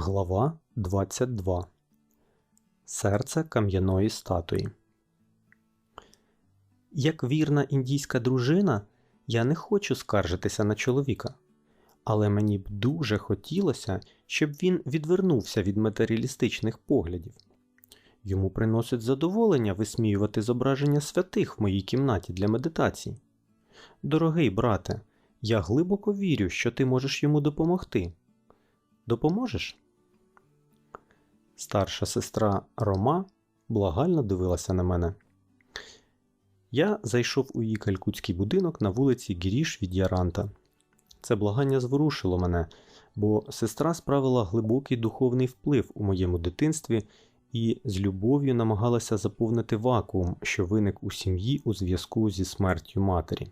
Глава 22 Серце кам'яної статуї. Як вірна індійська дружина, я не хочу скаржитися на чоловіка, але мені б дуже хотілося, щоб він відвернувся від матеріалістичних поглядів. Йому приносить задоволення висміювати зображення святих в моїй кімнаті для медитації. Дорогий брате, я глибоко вірю, що ти можеш йому допомогти. Допоможеш? Старша сестра Рома благально дивилася на мене. Я зайшов у її калькутський будинок на вулиці Гіріш від Яранта. Це благання зворушило мене, бо сестра справила глибокий духовний вплив у моєму дитинстві і з любов'ю намагалася заповнити вакуум, що виник у сім'ї у зв'язку зі смертю матері.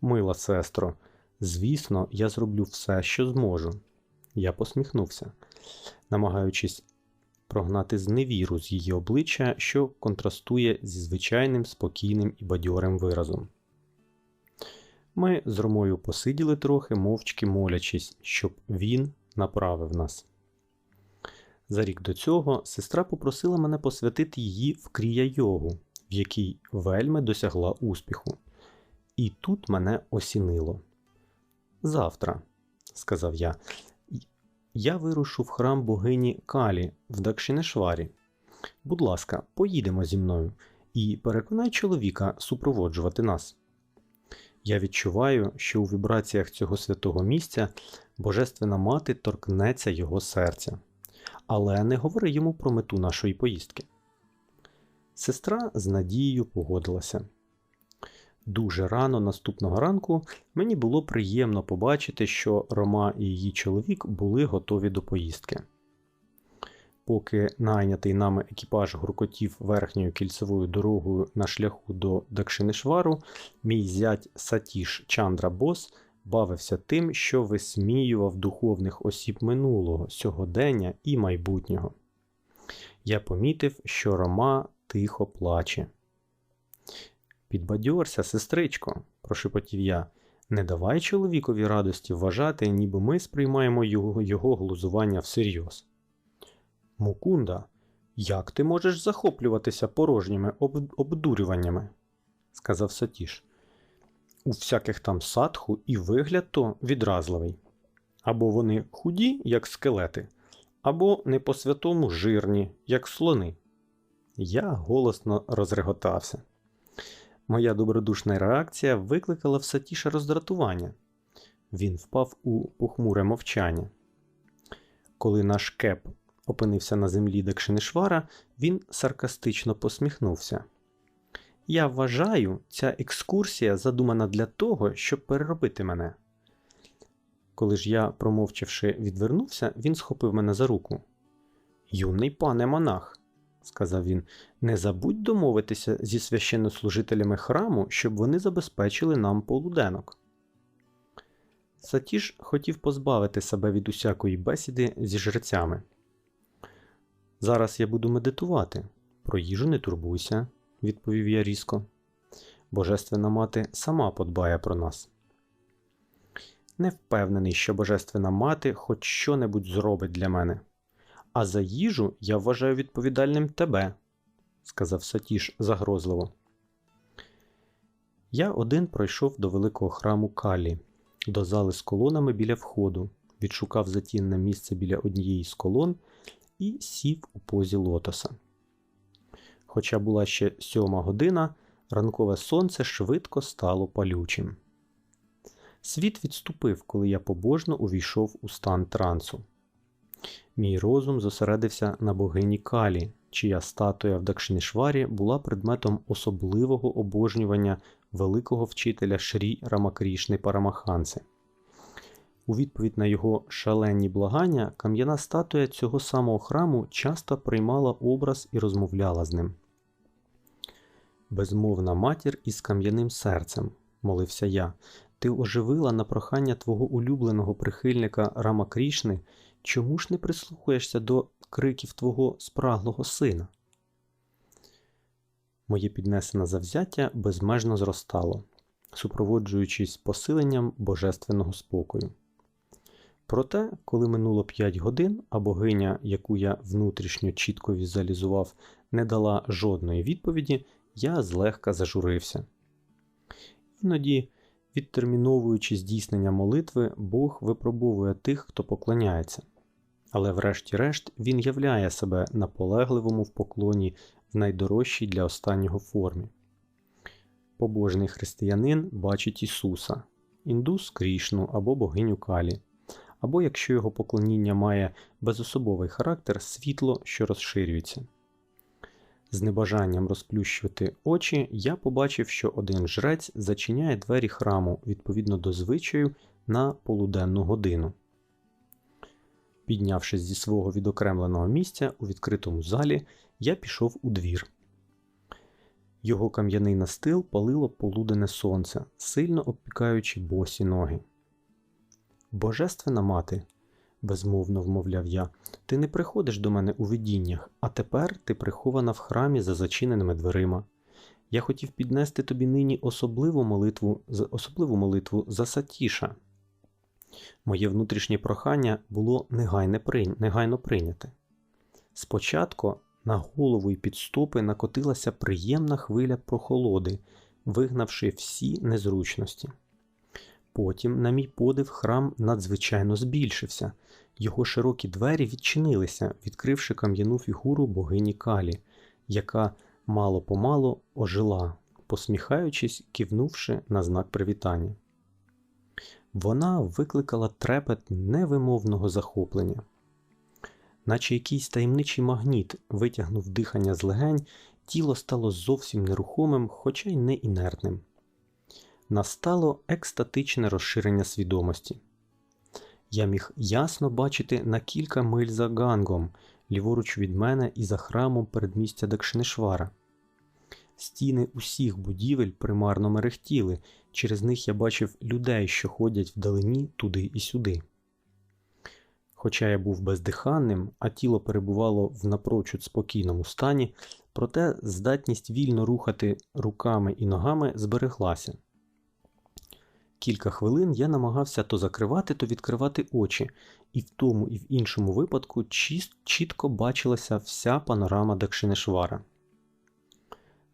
Мила сестро, звісно, я зроблю все, що зможу. Я посміхнувся, намагаючись прогнати зневіру з її обличчя, що контрастує зі звичайним спокійним і бадьорим виразом. Ми з Ромою посиділи трохи, мовчки молячись, щоб він направив нас. За рік до цього сестра попросила мене посвятити її в крія йогу, в якій вельми досягла успіху. І тут мене осінило. Завтра, сказав я, я вирушу в храм богині Калі в Дакшинешварі. Будь ласка, поїдемо зі мною і переконай чоловіка супроводжувати нас. Я відчуваю, що у вібраціях цього святого місця Божественна мати торкнеться його серця, але не говори йому про мету нашої поїздки. Сестра з надією погодилася. Дуже рано наступного ранку мені було приємно побачити, що Рома і її чоловік були готові до поїздки. Поки найнятий нами екіпаж гуркотів верхньою кільцевою дорогою на шляху до Дакшинишвару, мій зять Сатіш Чандра Бос бавився тим, що висміював духовних осіб минулого, сьогодення і майбутнього. Я помітив, що Рома тихо плаче. Підбадьорся, сестричко, прошепотів я, не давай чоловікові радості вважати, ніби ми сприймаємо його, його глузування всерйоз. Мукунда, як ти можеш захоплюватися порожніми об... обдурюваннями? сказав Сатіш. У всяких там садху і вигляд то відразливий. Або вони худі, як скелети, або не по святому жирні, як слони. Я голосно розреготався. Моя добродушна реакція викликала в Сатіша роздратування. Він впав у похмуре мовчання. Коли наш кеп опинився на землі Дакшинишвара, він саркастично посміхнувся. Я вважаю, ця екскурсія задумана для того, щоб переробити мене. Коли ж я, промовчавши, відвернувся, він схопив мене за руку. Юний пане монах, сказав він, не забудь домовитися зі священнослужителями храму, щоб вони забезпечили нам полуденок. Сатіш хотів позбавити себе від усякої бесіди зі жрецями. Зараз я буду медитувати. Про їжу не турбуйся, відповів я різко. Божественна мати сама подбає про нас. Не впевнений, що Божественна мати хоч що-небудь зробить для мене. А за їжу я вважаю відповідальним тебе, сказав Сатіш загрозливо. Я один пройшов до великого храму Калі, до зали з колонами біля входу, відшукав затінне місце біля однієї з колон і сів у позі лотоса. Хоча була ще сьома година, ранкове сонце швидко стало палючим. Світ відступив, коли я побожно увійшов у стан трансу. Мій розум зосередився на богині Калі, чия статуя в Дакшинішварі була предметом особливого обожнювання великого вчителя Шрі Рамакрішни Парамаханси. У відповідь на його шалені благання, кам'яна статуя цього самого храму часто приймала образ і розмовляла з ним. Безмовна матір із кам'яним серцем, молився я, ти оживила на прохання твого улюбленого прихильника Рама Крішни чому ж не прислухаєшся до криків твого спраглого сина? Моє піднесене завзяття безмежно зростало, супроводжуючись посиленням божественного спокою. Проте, коли минуло 5 годин, а богиня, яку я внутрішньо чітко візуалізував, не дала жодної відповіді, я злегка зажурився. Іноді, відтерміновуючи здійснення молитви, Бог випробовує тих, хто поклоняється. Але врешті-решт він являє себе наполегливому в поклоні в найдорожчій для останнього формі. Побожний християнин бачить Ісуса, індус Крішну або богиню Калі, або якщо його поклоніння має безособовий характер, світло, що розширюється. З небажанням розплющувати очі, я побачив, що один жрець зачиняє двері храму відповідно до звичаю на полуденну годину. Піднявшись зі свого відокремленого місця у відкритому залі, я пішов у двір. Його кам'яний настил палило полудене сонце, сильно обпікаючи босі ноги. Божественна мати, безмовно вмовляв я, ти не приходиш до мене у видіннях, а тепер ти прихована в храмі за зачиненими дверима. Я хотів піднести тобі нині особливу молитву особливу молитву за Сатіша. Моє внутрішнє прохання було негайно, прийняте. Спочатку на голову й під стопи накотилася приємна хвиля прохолоди, вигнавши всі незручності. Потім, на мій подив, храм надзвичайно збільшився, його широкі двері відчинилися, відкривши кам'яну фігуру богині Калі, яка мало помалу ожила, посміхаючись, кивнувши на знак привітання. Вона викликала трепет невимовного захоплення, наче якийсь таємничий магніт витягнув дихання з легень, тіло стало зовсім нерухомим, хоча й не інертним. Настало екстатичне розширення свідомості. Я міг ясно бачити на кілька миль за гангом, ліворуч від мене і за храмом передмістя Дакшинешвара. Стіни усіх будівель примарно мерехтіли, через них я бачив людей, що ходять вдалині туди і сюди. Хоча я був бездиханним, а тіло перебувало в напрочуд спокійному стані, проте здатність вільно рухати руками і ногами збереглася. Кілька хвилин я намагався то закривати, то відкривати очі, і в тому і в іншому випадку чітко бачилася вся панорама Дакшинешвара.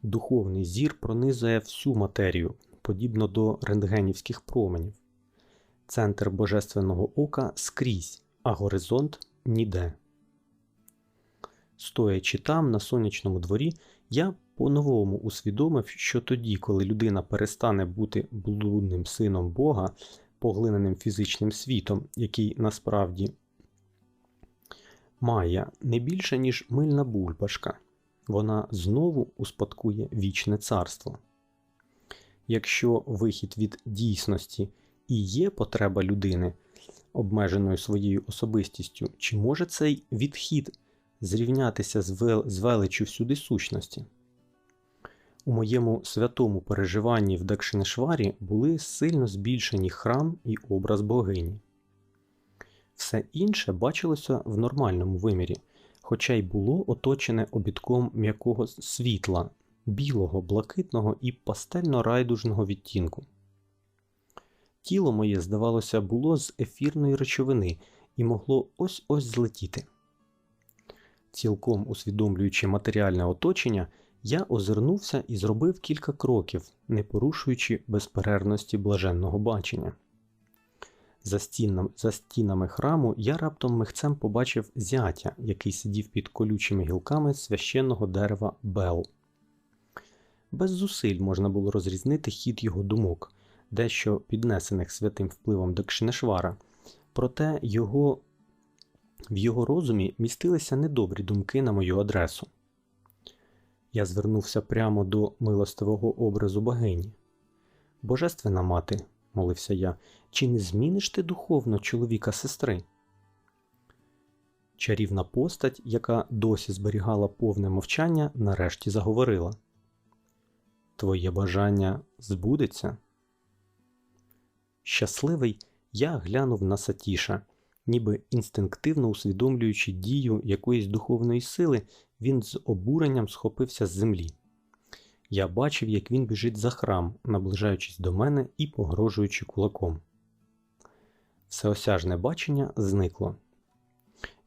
Духовний зір пронизує всю матерію, подібно до рентгенівських променів. Центр божественного ока скрізь, а горизонт ніде. Стоячи там, на сонячному дворі, я по-новому усвідомив, що тоді, коли людина перестане бути блудним сином Бога, поглиненим фізичним світом, який насправді має не більше, ніж мильна бульбашка, вона знову успадкує вічне царство. Якщо вихід від дійсності і є потреба людини, обмеженою своєю особистістю, чи може цей відхід зрівнятися з величю всюди сущності? У моєму святому переживанні в Дакшинешварі були сильно збільшені храм і образ богині. Все інше бачилося в нормальному вимірі, хоча й було оточене обідком м'якого світла, білого, блакитного і пастельно-райдужного відтінку. Тіло моє, здавалося, було з ефірної речовини і могло ось ось злетіти. Цілком усвідомлюючи матеріальне оточення я озирнувся і зробив кілька кроків, не порушуючи безперервності блаженного бачення. За, стінам, за стінами храму я раптом михцем побачив зятя, який сидів під колючими гілками священного дерева Бел. Без зусиль можна було розрізнити хід його думок, дещо піднесених святим впливом Дакшинешвара, проте його, в його розумі містилися недобрі думки на мою адресу. Я звернувся прямо до милостивого образу богині. Божественна мати, молився я, чи не зміниш ти духовно чоловіка сестри? Чарівна постать, яка досі зберігала повне мовчання, нарешті заговорила. Твоє бажання збудеться. Щасливий, я глянув на Сатіша, ніби інстинктивно усвідомлюючи дію якоїсь духовної сили, він з обуренням схопився з землі. Я бачив, як він біжить за храм, наближаючись до мене і погрожуючи кулаком. всеосяжне бачення зникло.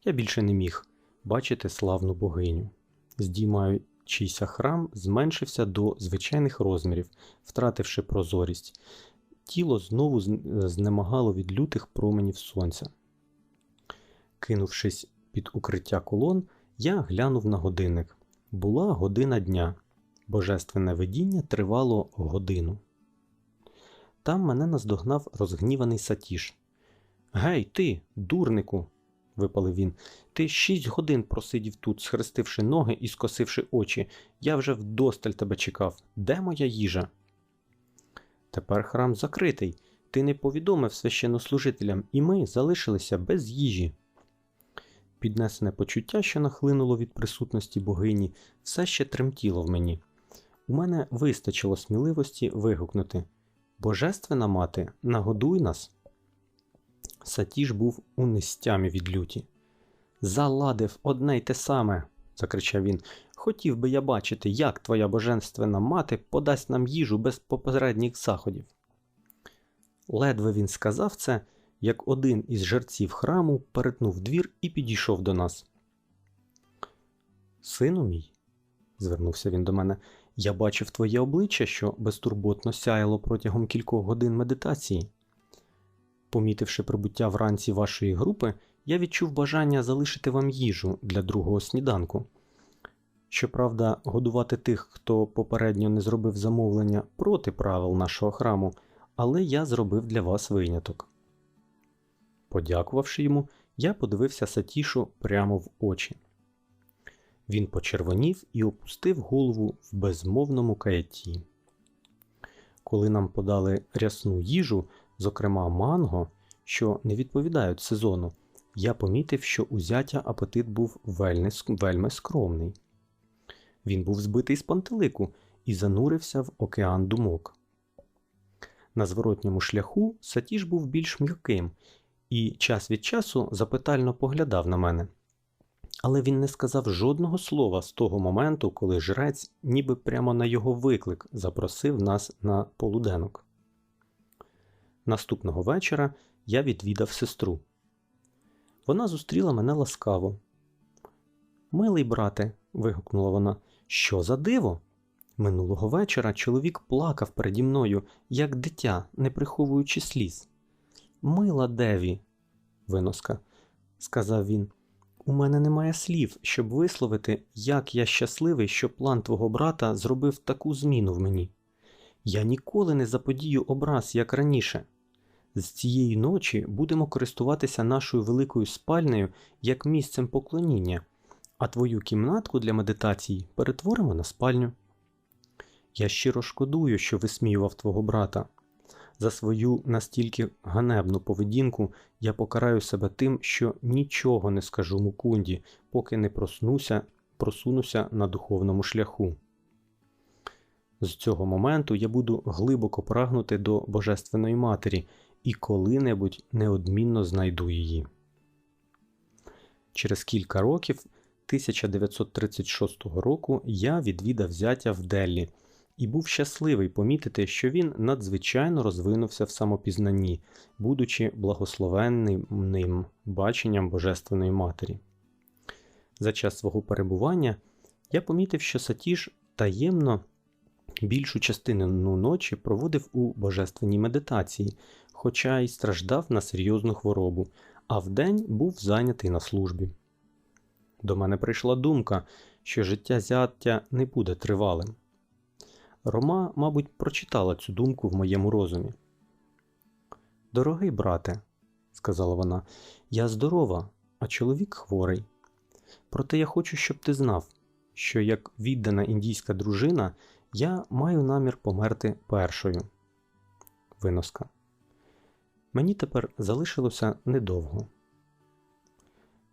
Я більше не міг бачити славну богиню. Здіймаючийся храм зменшився до звичайних розмірів, втративши прозорість. Тіло знову знемагало від лютих променів сонця. Кинувшись під укриття колон, я глянув на годинник. Була година дня. Божественне видіння тривало годину. Там мене наздогнав розгніваний Сатіш. Гей, ти, дурнику, випалив він, ти шість годин просидів тут, схрестивши ноги і скосивши очі. Я вже вдосталь тебе чекав. Де моя їжа? Тепер храм закритий. Ти не повідомив священнослужителям, і ми залишилися без їжі. Піднесене почуття, що нахлинуло від присутності богині, все ще тремтіло в мені. У мене вистачило сміливості вигукнути Божественна мати, нагодуй нас. Сатіж був у нестямі від люті. Заладив одне й те саме, закричав він. Хотів би я бачити, як твоя божественна мати подасть нам їжу без попередніх заходів. Ледве він сказав це, як один із жерців храму перетнув двір і підійшов до нас. Сину мій, звернувся він до мене, я бачив твоє обличчя, що безтурботно сяяло протягом кількох годин медитації. Помітивши прибуття вранці вашої групи, я відчув бажання залишити вам їжу для другого сніданку. Щоправда, годувати тих, хто попередньо не зробив замовлення проти правил нашого храму, але я зробив для вас виняток. Подякувавши йому, я подивився Сатішу прямо в очі. Він почервонів і опустив голову в безмовному каятті. Коли нам подали рясну їжу, зокрема манго, що не відповідають сезону, я помітив, що у зятя апетит був вельми, вельми скромний. Він був збитий з пантелику і занурився в океан думок. На зворотньому шляху Сатіш був більш м'яким і час від часу запитально поглядав на мене. Але він не сказав жодного слова з того моменту, коли жрець, ніби прямо на його виклик, запросив нас на полуденок. Наступного вечора я відвідав сестру. Вона зустріла мене ласкаво. Милий брате, вигукнула вона, що за диво? Минулого вечора чоловік плакав переді мною, як дитя, не приховуючи сліз. Мила Деві, виноска, сказав він, у мене немає слів, щоб висловити, як я щасливий, що план твого брата зробив таку зміну в мені. Я ніколи не заподію образ, як раніше. З цієї ночі будемо користуватися нашою великою спальнею як місцем поклоніння, а твою кімнатку для медитації перетворимо на спальню. Я щиро шкодую, що висміював твого брата. За свою настільки ганебну поведінку я покараю себе тим, що нічого не скажу мукунді, поки не проснуся, просунуся на духовному шляху. З цього моменту я буду глибоко прагнути до Божественної Матері і коли-небудь неодмінно знайду її. Через кілька років 1936 року я відвідав зятя в Деллі і був щасливий помітити, що він надзвичайно розвинувся в самопізнанні, будучи благословенним баченням Божественної Матері. За час свого перебування я помітив, що Сатіш таємно більшу частину ночі проводив у божественній медитації, хоча й страждав на серйозну хворобу, а вдень був зайнятий на службі. До мене прийшла думка, що життя зяття не буде тривалим. Рома, мабуть, прочитала цю думку в моєму розумі. Дорогий брате, сказала вона, я здорова, а чоловік хворий. Проте я хочу, щоб ти знав, що як віддана індійська дружина, я маю намір померти першою. Виноска. Мені тепер залишилося недовго.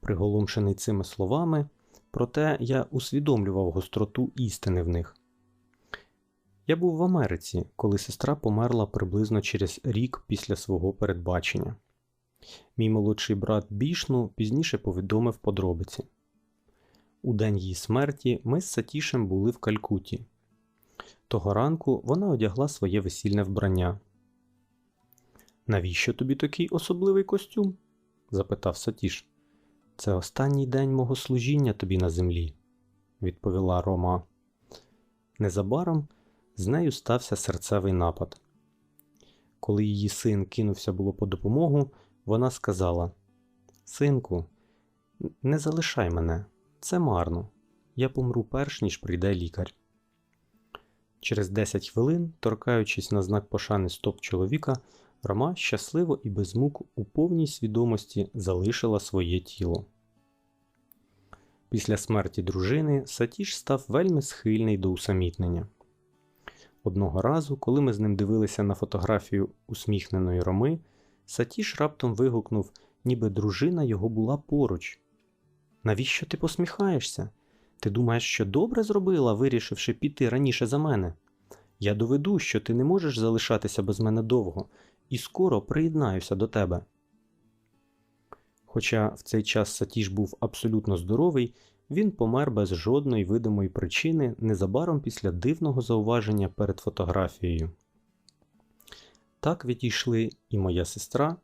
Приголомшений цими словами, проте я усвідомлював гостроту істини в них. Я був в Америці, коли сестра померла приблизно через рік після свого передбачення. Мій молодший брат Бішну пізніше повідомив подробиці. У день її смерті ми з Сатішем були в Калькуті. Того ранку вона одягла своє весільне вбрання. Навіщо тобі такий особливий костюм? запитав Сатіш. Це останній день мого служіння тобі на землі, відповіла Рома. Незабаром з нею стався серцевий напад. Коли її син кинувся було по допомогу, вона сказала: Синку, не залишай мене, це марно. Я помру перш ніж прийде лікар. Через 10 хвилин, торкаючись на знак пошани стоп чоловіка, Рома щасливо і без мук у повній свідомості залишила своє тіло. Після смерті дружини Сатіш став вельми схильний до усамітнення. Одного разу, коли ми з ним дивилися на фотографію усміхненої Роми, Сатіш раптом вигукнув, ніби дружина його була поруч. Навіщо ти посміхаєшся? Ти думаєш, що добре зробила, вирішивши піти раніше за мене? Я доведу, що ти не можеш залишатися без мене довго, і скоро приєднаюся до тебе. Хоча в цей час Сатіш був абсолютно здоровий, він помер без жодної видимої причини незабаром після дивного зауваження перед фотографією. Так відійшли і моя сестра,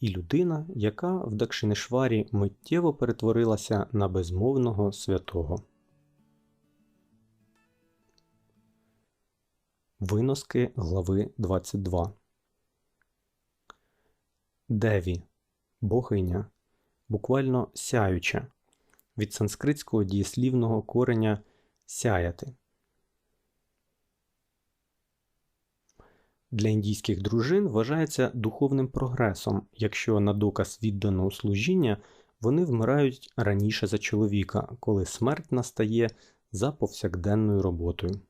і людина, яка в Дакшинешварі миттєво перетворилася на безмовного святого. Виноски глави 22 Деві богиня, буквально сяюча від санскритського дієслівного кореня сяяти. Для індійських дружин вважається духовним прогресом, якщо на доказ відданого служіння вони вмирають раніше за чоловіка, коли смерть настає за повсякденною роботою.